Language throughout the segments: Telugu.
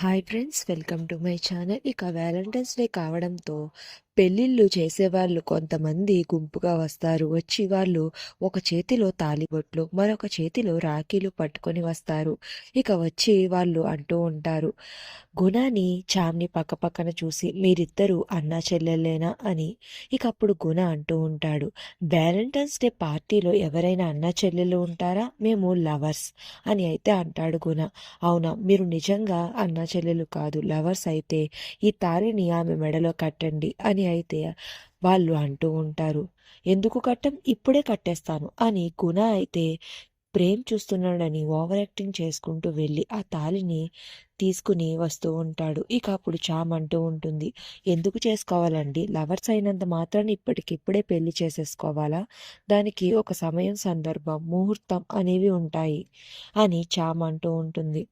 Hi friends welcome to my channel ఇక వ్యాలంటైన్స్ డే కావడంతో పెళ్ళిళ్ళు చేసేవాళ్ళు కొంతమంది గుంపుగా వస్తారు. వచ్చి వాళ్ళు ఒక చేతిలో తాలిబొట్లు మరొక చేతిలో రాఖీలు పట్టుకొని వస్తారు. ఇక వచ్చి వాళ్ళు అంటూ ఉంటారు గుణాని చామ్ని పక్కపక్కన చూసి మీరిద్దరూ అన్నా చెల్లెలేనా అని. ఇక అప్పుడు గుణ అంటూ ఉంటాడు వ్యాలంటైన్స్ డే పార్టీలో ఎవరైనా అన్నా చెల్లెలు ఉంటారా? మేము లవర్స్ అని అయితే అంటాడు గుణ. అవునా మీరు నిజంగా అన్నా చెల్లెలు కాదు లవర్స్ అయితే ఈ తాళిని ఆమె మెడలో కట్టండి అని అయితే వాళ్ళు అంటూ ఉంటారు. ఎందుకు కట్టం? ఇప్పుడే కట్టేస్తాను అని గుణ అయితే ప్రేమ్ చూస్తున్నాడని ఓవర్ యాక్టింగ్ చేసుకుంటూ వెళ్ళి ఆ తాళిని తీసుకుని వస్తూ ఉంటాడు. ఇక అప్పుడు చామ్ అంటూ ఉంటుంది ఎందుకు చేసుకోవాలండి? లవర్స్ అయినంత మాత్రాన్ని ఇప్పటికిప్పుడే పెళ్ళి చేసేసుకోవాలా? దానికి ఒక సమయం సందర్భం ముహూర్తం అనేవి ఉంటాయి అని చామ్ అంటూ ఉంటుంది.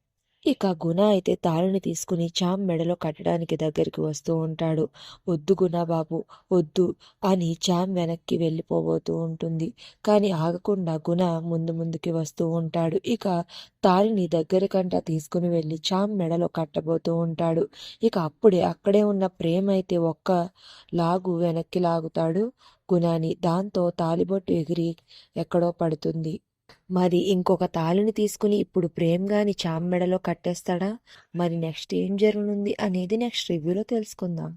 ఇక గుణ అయితే తాళిని తీసుకుని చామ్ మెడలో కట్టడానికి దగ్గరికి వస్తూ ఉంటాడు. వద్దు గుణ బాబు వద్దు అని చామ్ వెనక్కి వెళ్ళిపోబోతూ ఉంటుంది. కానీ ఆగకుండా గుణ ముందు ముందుకి వస్తూ ఉంటాడు. ఇక తాళిని దగ్గరకంట తీసుకుని వెళ్ళి చామ్ మెడలో కట్టబోతూ ఉంటాడు. ఇక అప్పుడే అక్కడే ఉన్న ప్రేమ అయితే ఒక్క లాగు వెనక్కి లాగుతాడు. గుణాని దాంతో తాలిబొట్టు ఎగిరి ఎక్కడో పడుతుంది. మరి ఇంకొక తాళిని తీసుకుని ఇప్పుడు ప్రేమ్గాని గాని మెడలో కట్టేస్తాడా? మరి నెక్స్ట్ ఏం జరగనుంది అనేది నెక్స్ట్ రివ్యూలో తెలుసుకుందాం.